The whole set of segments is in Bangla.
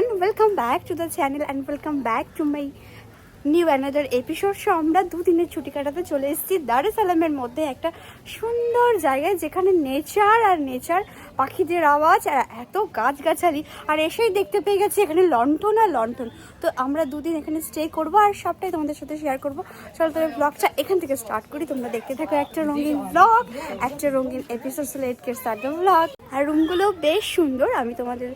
Channel and welcome back to my new another episode so আমরা দুদিনের ছুটি কাটাতে চলে এসেছি দারুসালামের মধ্যে একটা সুন্দর জায়গায় যেখানে নেচার আর নেচার পাখিদের আওয়াজ আর এত গাছগাছালি। আর এসেই দেখতে পেয়ে গেছি এখানে লন্ঠন আর লন্ঠন তো আমরা দুদিন এখানে স্টে করব আর সবটাই তোমাদের সাথে শেয়ার করব। চলো তবে ব্লগটা এখান থেকে স্টার্ট করি। তোমরা দেখতে থাকো একটা রঙিন ব্লগ একটা রঙিন এপিসোড কে স্টার্ট ব্লগ আর রুমগুলো বেশ সুন্দর। আমি তোমাদের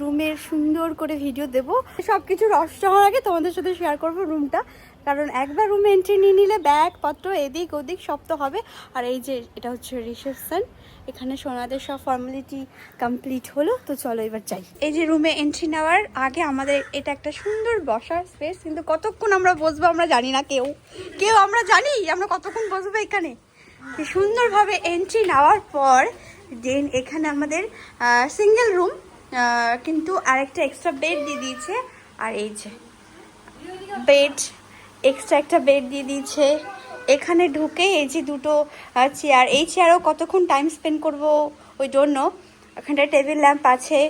রুমের সুন্দর করে ভিডিও দেবো। সব কিছু নষ্ট হওয়ার আগে তোমাদের সাথে শেয়ার করব রুমটা কারণ একবার রুমে এন্ট্রি নিয়ে নিলে ব্যাগ পত্র এদিক ওদিক সব তো হবে। আর এই যে এটা হচ্ছে রিসেপশন এখানে সোনাদের সব ফর্মালিটি কমপ্লিট হলো, তো চলো এবার যাই। এই যে রুমে এন্ট্রি নেওয়ার আগে আমাদের এটা একটা সুন্দর বসার স্পেস কিন্তু কতক্ষণ আমরা বসবো আমরা জানি না কেউ। কেউ আমরা জানি, আমরা কতক্ষণ বসবো এখানে? সুন্দরভাবে এন্ট্রি নেওয়ার পর দেন এখানে আমাদের সিঙ্গেল রুম কিন্তু আরেকটা এক্সট্রা বেড দিয়ে দিয়েছে। আর এই যে বেড এক্সট্রা একটা বেড দিয়ে দিয়েছে। এখানে ঢুকে এই যে দুটো চেয়ার এই চেয়ারও কতক্ষণ টাইম স্পেন্ড করব ওই জন্য ওখানটা টেবিল ল্যাম্প আছে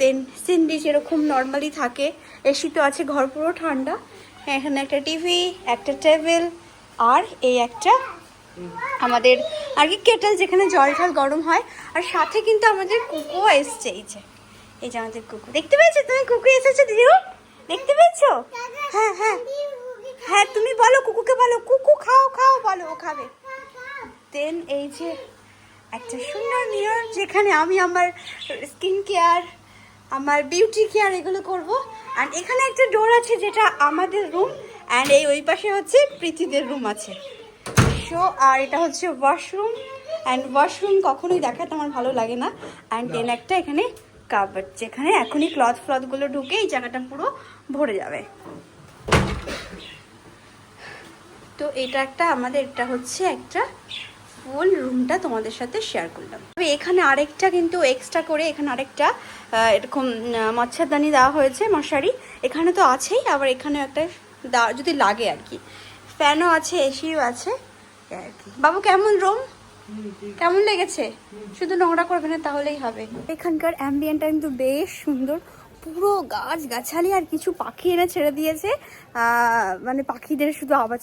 দেন সিন্ডি যেরকম নর্মালি থাকে এসি তো আছে, ঘর পুরো ঠান্ডা। এখানে একটা টিভি একটা টেবিল আর এই একটা আমাদের আর কি কেটেল যেখানে জল ঠল গরম হয়। আর সাথে কিন্তু আমাদের কুকুও এসছে, এই যে এই যে আমাদের কুকু। দেখতে পেয়েছ? তুমি কুকু এসেছ দিদিও দেখতে পেয়েছ? হ্যাঁ হ্যাঁ। হ্যাঁ তুমি বলো কুকুকে বলো কুকু খাও খাও বলো ও খাবে। দেন এই যে একটা সুন্দর মিরর যেখানে আমি আমার স্কিন কেয়ার আমার বিউটি কেয়ার এগুলো করব। অ্যান্ড এখানে একটা ডোর আছে যেটা আমাদের রুম অ্যান্ড এই ওই পাশে হচ্ছে প্রীতিদের রুম আছে। সো আর এটা হচ্ছে ওয়াশরুম অ্যান্ড ওয়াশরুম কখনোই দেখাতে আমার ভালো লাগে না। অ্যান্ড দেন একটা এখানে কাবার্ড যেখানে এখনই ক্লথ ফ্লথগুলো ঢুকে এই জায়গাটা পুরো ভরে যাবে। তো এটা একটা আমাদের, এটা হচ্ছে একটা ফুল রুমটা তোমাদের সাথে শেয়ার করলাম। তবে এখানে আরেকটা কিন্তু এক্সট্রা করে এখানে আরেকটা এরকম মচ্ছরদানি দেওয়া হয়েছে মশারি। এখানে তো আছেই, আবার এখানে একটা যদি লাগে আর কি। ফ্যানও আছে এসিও আছে। বাবু, কেমন রুম কেমন লেগেছে? শুধু নোংরা করবে না, তাহলেই হবে। এখানকার অ্যাম্বিয়েন্টটা কিন্তু বেশ সুন্দর। পুরো গাছ গাছালি আর কিছু পাখি এনে ছেড়ে দিয়েছে। মানে পাখিদের শুধু আওয়াজ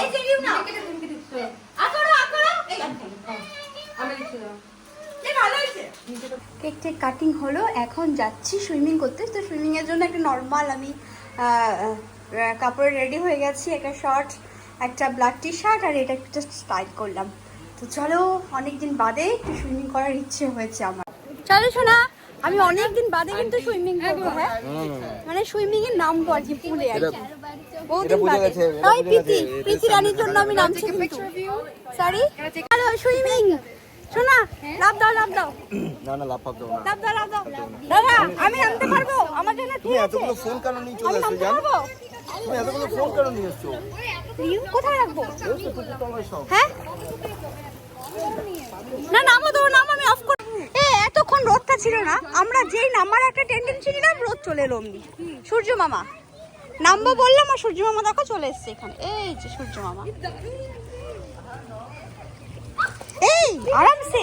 এই যে আকড়ো আকড়ো। এই আমি কেক টেক কাটিং হলো এখন যাচ্ছি সুইমিং করতে। তো সুইমিং এর জন্য একটা নর্মাল আমি কাপড়ে রেডি হয়ে গেছি একটা শর্ট একটা ব্ল্যাক টি শার্ট আর এটা একটা স্টাইল করলাম। তো চলো অনেকদিন বাদে একটু সুইমিং করার ইচ্ছে হয়েছে আমার। চলো শোনা আমি অনেকদিন বাদে কিন্তু সুইমিং করব হ্যাঁ? মানে সুইমিং এর নামবো আর কি পুলে আর কি বহুদিন বাদে। তাই প্রীতি প্রীতি রানীর জন্য আমি নামছি কিন্তু সরি হ্যালো সুইমিং শোনা লাভ দাও লাভ দাও। না না লাভ পাবো না। লাভ দাও লাভ দাও। দাদা আমি নামতে পারব? আমার জন্য ঠিক আছে। এতগুলো ফোন কেন নিয়ে চলে এসছো জান? তুমি এতগুলো ফোন কেন নিয়ে এসছো? কোথায় রাখব? এই তো তুমি তোমার সব। হ্যাঁ? না নামো তো নাম আমি অফ করে এতক্ষণ রোদটা ছিল না। আমরা যেই নামার একটা টেন্ডেন্সি নিলাম রোদ চলে এলো অমনি। সূর্য মামা। নামবো বললাম আর সূর্য মামা দেখো চলে এসছে এখানে। এই যে সূর্য মামা। এই, আরামসে।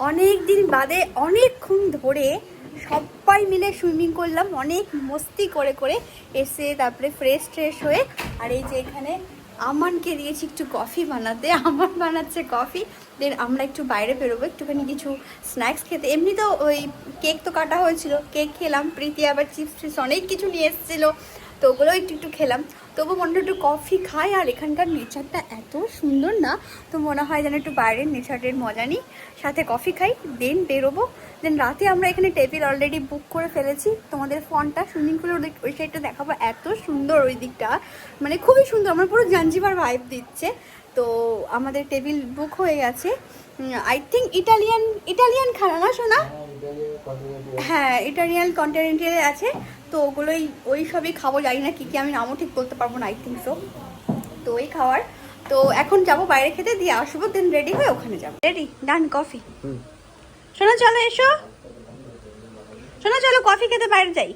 অনেক দিন বাদে অনেকক্ষণ ধরে সবাই মিলে সুইমিং করলাম, অনেক মস্তি করে করে এসে তারপরে ফ্রেশ ট্রেশ হয়ে আর এই যে এখানে আমানকে দিয়েছি একটু কফি বানাতে আমার বানাচ্ছে কফি দেন আমরা একটু বাইরে বেরোবো, একটুখানি কিছু স্ন্যাক্স খেতে। এমনি তো ওই কেক তো কাটা হয়েছিল কেক খেলাম, প্রীতি আবার চিপস টিপস অনেক কিছু নিয়ে এসেছিল। তো ওগুলো একটু একটু খেলাম। তবু মনে হয় একটু কফি খাই আর এখানকার নেচারটা এত সুন্দর না তো মনে হয় যেন একটু বাইরের নেচারের মজা নিই। সাথে কফি খাই দেন বেরোবো। দেন রাতে আমরা এখানে টেবিল অলরেডি বুক করে ফেলেছি। তোমাদের ফোনটা সুইমিং পুলের ওই ওই সাইডটা দেখাবো। এত সুন্দর ওই দিকটা। মানে খুবই সুন্দর আমার পুরো জাঞ্জিবার ভাইব দিচ্ছে। তো আমাদের টেবিল বুক হয়ে গেছে। আই থিঙ্ক ইটালিয়ান ইটালিয়ান খানা না শোনা হ্যাঁ ইটালিয়ান কন্টিনেন্টালে আছে। তো ওগুলোই ওই সবই খাব জানি না কী কী আমি নামও ঠিক বলতে পারব না আই থিঙ্ক সো তো ওই খাওয়ার। তো এখন যাব বাইরে খেতে দিয়ে আসব দেন রেডি হয়ে ওখানে যাব। রেডি ডান কফি শোনো চলো এসো। শোনো চলো কফি খেতে বাইরে যাই।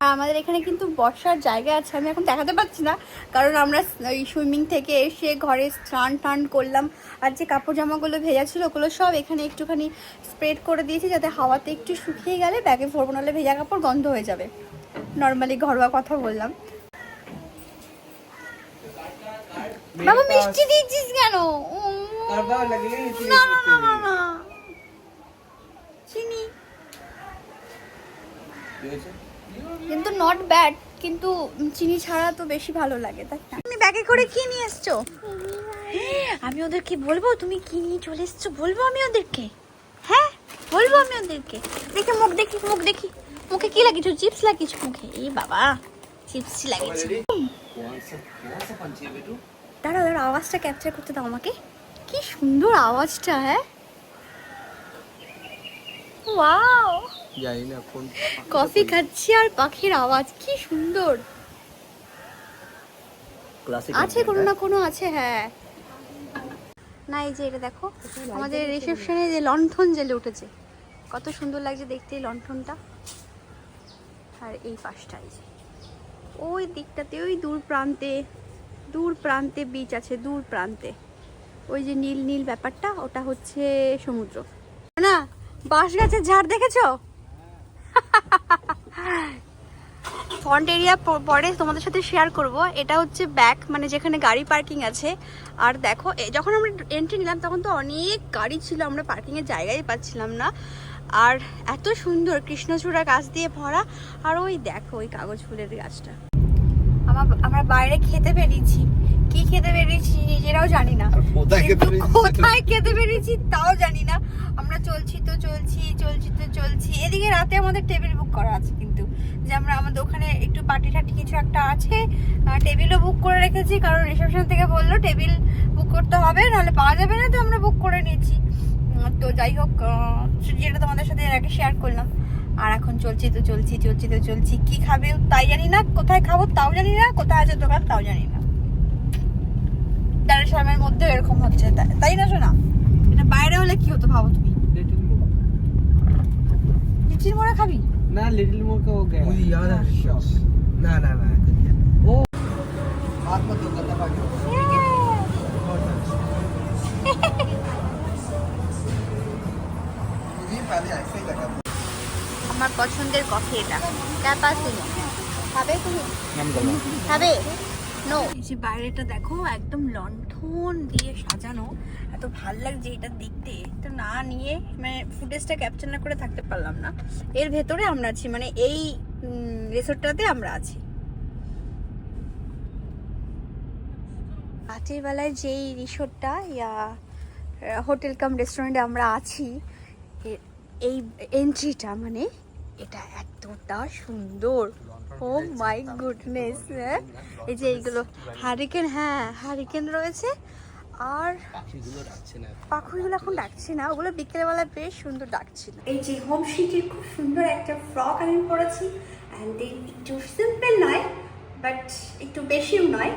আর আমাদের এখানে কিন্তু বসার জায়গা আছে আমি এখন দেখাতে পাচ্ছি না কারণ আমরা ওই সুইমিং থেকে এসে ঘরে স্নান টান করলাম আর যে কাপড় জামাগুলো ভেজা ছিল ওগুলো সব এখানে একটুখানি স্প্রেড করে দিয়েছি যাতে হাওয়াতে একটু শুকিয়ে গেলে ব্যাগে ভরবো নাহলে ভেজা কাপড় গন্ধ হয়ে যাবে। নর্মালি ঘরোয়া কথা বললাম। বাবা, মিষ্টি দিচ্ছিস কেন? না চিনি। কিন্তু নট ব্যাড কিন্তু চিনি ছাড়া তো বেশি ভালো লাগে, তাই না? তুমি ব্যাগে করে কি নিয়ে এসছো? আমি ওদেরকে বলব, তুমি কি নিয়ে চলে এসছো? বলব আমি ওদেরকে। হ্যাঁ বলব আমি ওদেরকে। দেখে, মুখ দেখি মুখ দেখি। মুখে কি লাগিয়েছো? চিপস লাগিয়েছো মুখে? এই বাবা চিপস লাগিয়েছো। দাঁড়া দাঁড়া আওয়াজটা ক্যাপচার করতে দাও আমাকে। কি সুন্দর আওয়াজটা হ্যাঁ? ওয়াও জানি না কোন কফি খাচ্ছি আর পাখির আওয়াজ কি সুন্দর। ক্লাসিক আছে কোনো না কোনো আছে হ্যাঁ। না এই যে এটা দেখো আমাদের রিসেপশনে যে লণ্ঠন জেলে উঠেছে। কত সুন্দর লাগছে দেখতে এই লণ্ঠনটা। আর এই পাশটা এই যে ওই দিকটাতে, ওই দূর প্রান্তে দূর প্রান্তে বিচ আছে, দূর প্রান্তে। ওই যে নীল নীল ব্যাপারটা, ওটা হচ্ছে সমুদ্র। না, বাঁশ গাছের ঝাড় দেখেছ? ফ্রন্ট এরিয়া পরে তোমাদের সাথে শেয়ার করব। এটা হচ্ছে ব্যাক মানে যেখানে গাড়ি পার্কিং আছে। আর দেখো যখন আমরা এন্ট্রি নিলাম, তখন তো অনেক গাড়ি ছিল, আমরা পার্কিংয়ের জায়গায় পাচ্ছিলাম না। আর এত সুন্দর কৃষ্ণচূড়া গাছ দিয়ে ভরা আর ওই দেখো ওই কাগজ ফুলের গাছটা। আমার আমরা বাইরে খেতে বেরিয়েছি। কি খেতে বেরিয়েছি নিজেরাও জানি না। কোথায় খেতে বেরিয়েছি? তাও জানি না। আমরা চলছি তো চলছি চলছি তো চলছি। এদিকে রাতে আমাদের টেবিল বুক করা আছে কিন্তু যে আমরা আমাদের ওখানে একটু পার্টি টাটি কিছু একটা আছে টেবিলও বুক করে রেখেছি। কারণ রিসেপশন থেকে বলল টেবিল বুক করতে হবে নাহলে পাওয়া যাবে না তো আমরা বুক করে নিয়েছি। তো যাই হোক যেটা তোমাদের সাথে এর আগে শেয়ার করলাম আর এখন চলছি তো চলছি চলছি তো চলছি। কি খাবে তাই জানি না কোথায় খাব তাও জানি না কোথায় আছে দোকান তাও জানি না। তারা সময়ের মধ্যে এরকম হচ্ছে তাই না শোনা এটা বাইরে হলে কি হতো ভাবো তুমি? লিচির মোড়া খাবি? না লিটিল মোড় কা? ওকে না না না ও। বাত মত করতে আমার পছন্দের কফি এটা। ক্যাপাসিনো খাবে তুমি? খাবে? নো যে বাইরেটা দেখো একদম লণ্ঠন দিয়ে সাজানো। এত ভালো লাগছে এটা দেখতে। এটা না নিয়ে মানে ফুটেজটা ক্যাপচার না করে থাকতে পারলাম না। এর ভেতরে আমরা আছি মানে এই রিসোর্টটাতে আমরা আছি। রাতের যেই রিসোর্টটা ইয়া হোটেল কাম রেস্টুরেন্টে আমরা আছি এই এন্ট্রিটা মানে এটা এতটা সুন্দর। ও মাই গুডনেস এই যে এইগুলো হারিকেন হ্যাঁ হারিকেন রয়েছে। আর পাখিগুলো ডাকছে না। পাখিগুলো এখন ডাকছে না ওগুলো বিকেলবেলা বেশ সুন্দর ডাকছিল। এই যে হোম সিটির খুব সুন্দর একটা ফ্রক আমি পরেছি অ্যান্ড একটু সিম্পল নয় বাট একটু বেশিও নয়।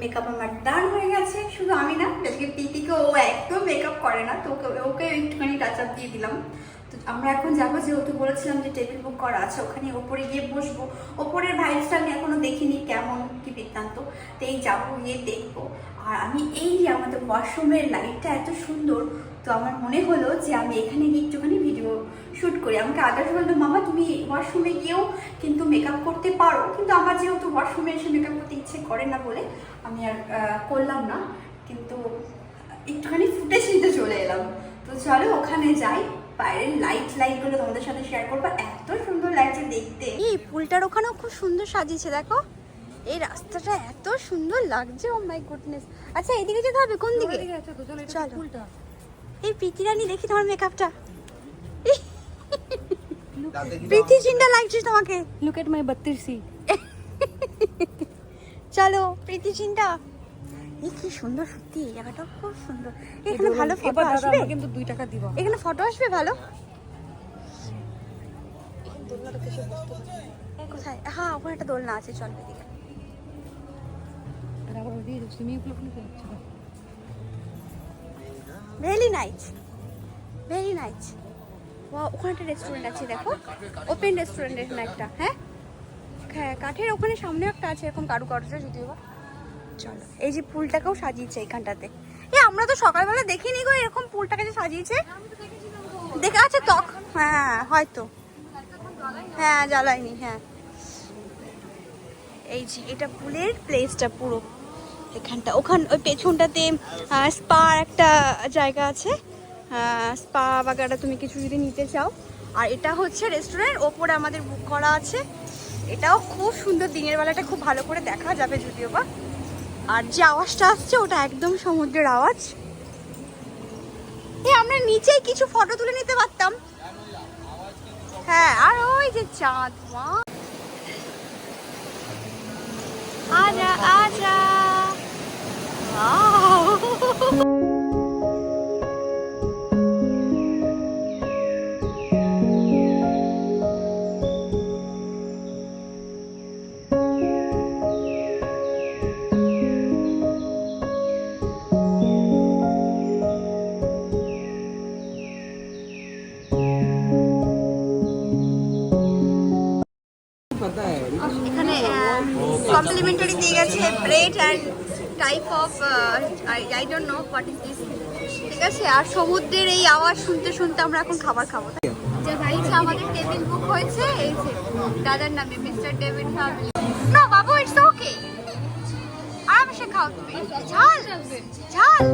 মেকআপ আমার ডান হয়ে গেছে শুধু আমি না আজকে পিপিকে ও একদম মেকআপ করে না তো ওকে ওকে একটুখানি টাচ আপ দিয়ে দিলাম। তো আমরা এখন যাব, যেহেতু বলেছিলাম যে টেবিল বুক করা আছে, ওখানে ওপরে গিয়ে বসবো। ওপরের ভাইবসটা আমি এখনও দেখিনি কেমন কি বৃত্তান্ত। তেই যাব, গিয়ে দেখব। আর আমি এই যে আমাদের ওয়াশরুমের লাইটটা এত সুন্দর, তো আমার মনে হলো যে আমি এখানে গিয়ে একটুখানি ভিডিও শ্যুট করি। আমাকে আদার্স বলল, মামা, তুমি ওয়াশরুমে গিয়েও কিন্তু মেকআপ করতে পারো। কিন্তু আমার যেহেতু ওয়াশরুমে এসে মেকআপ করতে ইচ্ছে করে না বলে, আমি আর করলাম না। কিন্তু একটুখানি ফুটেজ নিতে চলে এলাম। তো চলো, ওখানে যাই। বাইরের লাইট লাইটগুলো তোমাদের সাথে শেয়ার করব। এত সুন্দর লাগছে দেখতে। এই পুলটার ওখানেও খুব সুন্দর সাজিয়েছে দেখো। এই রাস্তাটা এত সুন্দর লাগছে ও মাই গুডনেস আচ্ছা এদিকে যেতে হবে কোন দিকে? চলো। এই প্রীতি রানী দেখি তোমার মেকআপটা প্রীতি চিন্তা লাগছে তোমাকে। লুক এট মাই 32 সি চলো প্রীতি চিন্তা। এই কি সুন্দর সত্যি এই জায়গাটা খুব সুন্দর। এখানে ভালো ফটো আসবে? কিন্তু 2 টাকা দিবা। এখানে ফটো আসবে ভালো? কোথায়? হ্যাঁ ওখানে একটা দোলনা আছে চল এদিকে। ওখানে ভেরি নাইস ভেরি নাইস ওখানে একটা রেস্টুরেন্ট আছে দেখো। ওপেন রেস্টুরেন্ট এখানে একটা হ্যাঁ? হ্যাঁ কাঠের ওখানে সামনে একটা আছে এরকম কারু কারুকার্য যদিও বা। চলো, এই যে পুলটাকেও সাজিয়েছে এইখানটাতে। এ, আমরা তো সকালবেলা দেখিনি গো এরকম পুলটাকে যে সাজিয়েছে। দেখে আছে তখ হ্যাঁ হয়তো। হ্যাঁ জ্বালাইনি হ্যাঁ। এই যে, এটা পুলের প্লেসটা পুরো। এখানটা, ওখান, ওই পেছনটাতে স্পা একটা জায়গা আছে। স্পা বাগাটা তুমি কিছু যদি নিতে চাও। আর এটা হচ্ছে রেস্টুরেন্ট ওপরে আমাদের বুক করা আছে। এটাও খুব সুন্দর, দিনের বেলাটা খুব ভালো করে দেখা যাবে যদিও বা। আর যে আওয়াজটা আসছে, ওটা একদম সমুদ্রের আওয়াজ। এ, আমরা নিচেই কিছু ফটো তুলে নিতে পারতাম। হ্যাঁ আর ওই যে চাঁদ, মা। আজা আজা। দিয়ে bread and type of I don't know what is this ঠিক আছে আর সমুদ্রের এই আওয়াজ শুনতে শুনতে আমরা এখন খাবার খাব। যে ভাই আমাদের টেবিল বুক হয়েছে এই যে দাদার নামে মিস্টার ডেভিড ফ্যামিলি না বাবু ইটস ওকে আরামসে খাও তুমি। ঝাল। ঝাল।